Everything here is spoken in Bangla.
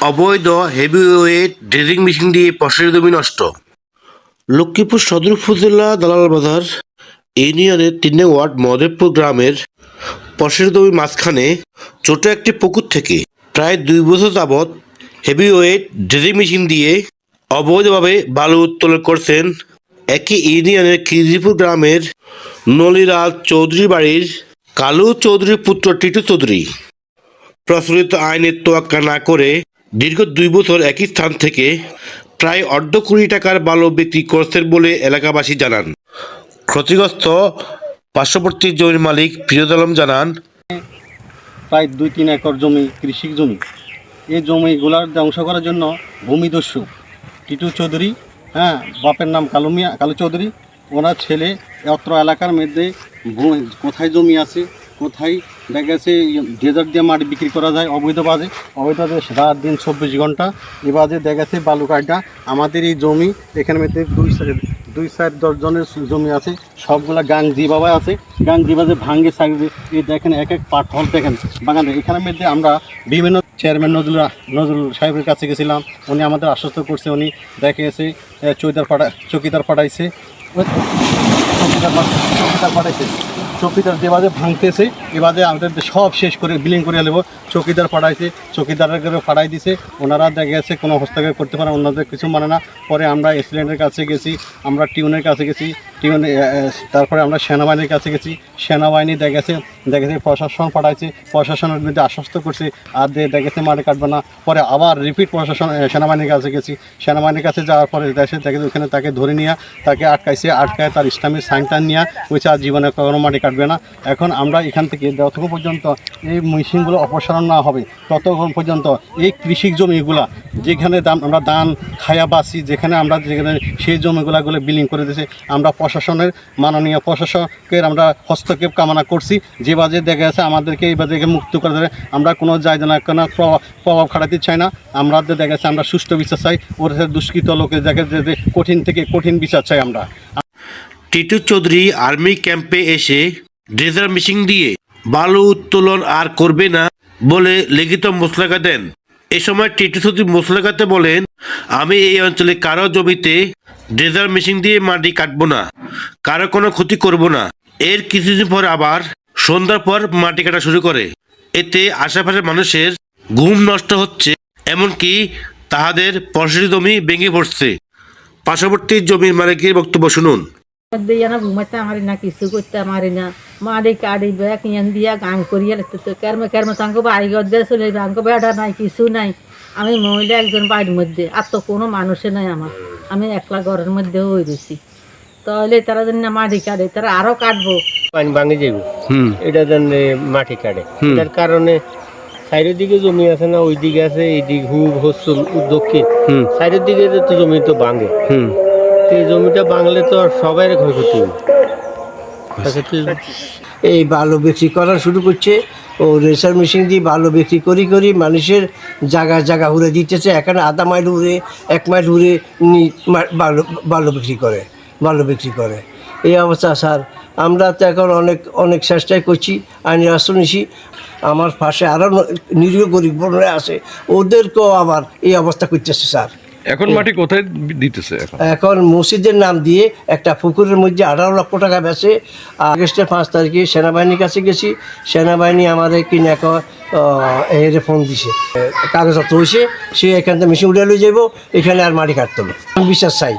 অবৈধ হেভিওয়েট ড্রিলিং মেশিন দিয়ে পশের জমি নষ্ট। লক্ষ্মীপুর সদর উপজেলা দালাল বাজার ইউনিয়নের তিন ওয়ার্ড মহদেবপুর গ্রামের পশের জমির মাঝখানে ছোট একটি পুকুর থেকে প্রায় দুই বছর যাবৎ হেভিওয়েট ড্রিলিং মেশিন দিয়ে অবৈধভাবে বালু উত্তোলন করছেন একই ইউনিয়নের খিদিপুর গ্রামের নলিরাজ চৌধুরী বাড়ির কালু চৌধুরীর পুত্র টিটু চৌধুরী। প্রচলিত আইনের তোয়াক্কা না করে দীর্ঘ দুই বছর একই স্থান থেকে প্রায় অর্ধ কোটি টাকার বালু বিক্রি করছেন বলে এলাকাবাসী জানান। ক্ষতিগ্রস্ত পার্শ্ববর্তী জমির মালিক ফিরোজ আলম জানান, প্রায় দুই তিন একর জমি কৃষি জমি। এই জমিগুলার ধ্বংস করার জন্য ভূমিদস্যু টিটু চৌধুরী হ্যাঁ বাপের নাম কালু মিয়া কালু চৌধুরী। ওনার ছেলে অত্র এলাকার মধ্যে কোথায় জমি আছে? কোথায়? দেখা গেছে ডেজার্ট দিয়ে মাটি বিক্রি করা যায়, অবৈধ বাজে। অবৈধ বাজে রাত দিন চব্বিশ ঘণ্টা। এ বাজে দেখা গেছে বালু কাঠটা আমাদের এই জমি, এখানে মধ্যে দুই সাইড দুই সাইড দশজনের জমি আছে। সবগুলা গাং জিবাবা আছে। গাং জিবাজে ভাঙ্গে সাইড এই দেখেন, এক এক পাট হল দেখেন। বাগানে এখানের মধ্যে আমরা বিভিন্ন চেয়ারম্যান নজরুল নজরুল সাহেবের কাছে গেছিলাম। উনি আমাদের আশ্বস্ত করছে, উনি দেখে এসে চৌকিদার পাঠা, চৌকিদার পাঠাইছে। চৌকিদার পাঠ- চৌকিদার এবারে ভাঙতেছে এবারে আমাদের সব শেষ করে বিলিং করে নেব। চৌকিদার পাঠাইছে চৌকিদারের করে পাঠাই দিছে। ওনারা দেখা গেছে কোনো হস্তক্ষেপ করতে পারে ওনাদের কিছু মানে না। পরে আমরা এক্সিডেন্টের কাছে গেছি, আমরা টিউনের কাছে গেছি। টিউন তারপরে আমরা সেনাবাহিনীর কাছে গেছি। সেনাবাহিনী দেখা গেছে দেখা গেছে প্রশাসন পাঠাইছে প্রশাসনের মধ্যে আশ্বস্ত করছে, আর দিয়ে দেখা গেছে মাঠে কাটবে না। পরে আবার রিপিট প্রশাসন সেনাবাহিনীর কাছে গেছি। সেনাবাহিনীর কাছে যাওয়ার পরে দেশে দেখে ওখানে তাকে ধরে নিয়ে, তাকে আটকাইছে আটকায় তার ইসলামের সাইনটান নিয়ে কইছে আর জীবনে কখনো মাটি কাটবে না। এখন আমরা এখান থেকে যতক্ষণ পর্যন্ত এই মেশিনগুলো অপসারণ না হবে ততক্ষণ পর্যন্ত এই কৃষি জমিগুলা, যেখানে দাম, আমরা ধান, খায়া বাসি, যেখানে আমরা, যেখানে সেই জমিগুলাগুলো বিলিং করে দিয়েছে, আমরা প্রশাসনের, মাননীয় প্রশাসকের আমরা হস্তক্ষেপ কামনা করছি। যে বাজে দেখা গেছে আমাদেরকে এই বাজে মুক্ত করে দেবে। আমরা কোনো যায় না, কোনো প্রভাব খাটাতে চাই না। আমরা দেখা গেছে আমরা সুষ্ঠু বিচার চাই, ওর দুষ্কৃত লোকের যে কঠিন থেকে কঠিন বিচার চাই আমরা। টিটু চৌধুরী আর্মি ক্যাম্পে এসে ড্রেজার মেশিন দিয়ে বালু উত্তোলন আর করবে না। বলে লিখিত মোসলাকা দেন। এ সময় টিটু চৌধুরী মোসলাকাতে বলেন, আমি এই অঞ্চলে কারও জমিতে ড্রেজার মেশিন দিয়ে মাটি কাটবো না, কারও কোনো ক্ষতি করব না। এর কিছুদিন পর আবার সন্ধ্যার পর মাটি কাটা শুরু করে। এতে আশেপাশের মানুষের ঘুম নষ্ট হচ্ছে, এমনকি তাহাদের পশরি জমি ভেঙে পড়ছে। পার্শ্ববর্তী জমির মালিকের বক্তব্য শুনুন। মধ্যে না ঘুমাতে পারি না কিছু করতে পারি না। মারি কাড়ি ব্যাগ ইয়ান দিয়া গান করিয়া লাগতে কেরমে কেরমে তাঙ্ক বাড়ি ঘর দিয়ে চলে যাবে। বেড়া নাই কিছু নাই। আমি মহিলা একজন বাড়ির মধ্যে আর তো কোনো মানুষে নাই আমার। আমি একলা ঘরের মধ্যে হয়ে রয়েছি তাহলে তারা যেন না মাটি কাটে তারা আরও কাটবো। পানি ভাঙে যাইব। হুম। এটা যেন মাটি কাটে। এটার কারণে সাইডের দিকে জমি আছে না ওই দিকে আছে এই দিক হুব হচ্ছে দক্ষিণ। হুম। সাইডের দিকে তো জমি তো ভাঙে। হুম। তো এই জমিটা ভাঙলে তো আর সবাই ক্ষয়ক্ষতি। এই বালু বিক্রি করা শুরু করছে। ও রেসার মেশিন দিয়ে বালু বিক্রি করি করি মানুষের জায়গা জায়গা উড়ে দিতেছে। এখানে আধা মাইল উড়ে, এক মাইল উড়ে বালু বালু বিক্রি করে, বালু বিক্রি করে। এই অবস্থা স্যার। আমরা তো এখন অনেক অনেক চেষ্টাই করছি, আইনের আশ্রয় নিছি। আমার পাশে আরও নিরীহ গরিব বোনরা আছে। ওদেরকেও আবার এই অবস্থা করতেছে স্যার। এখন মাটি কোথায় দিতেছে এখন? মসজিদের নাম দিয়ে একটা পুকুরের মধ্যে আঠারো লক্ষ টাকা বেচে আগস্টের পাঁচ তারিখে সেনাবাহিনীর কাছে গেছি সেনাবাহিনী আমাদের কিনে এখন এর ফোন দিছে। কাগজপত্র হয়েছে সে এখান থেকে মেশিন উঠে লিয়ে যাব এখানে আর মাটি কাটতে হবে বিশ্বাস চাই।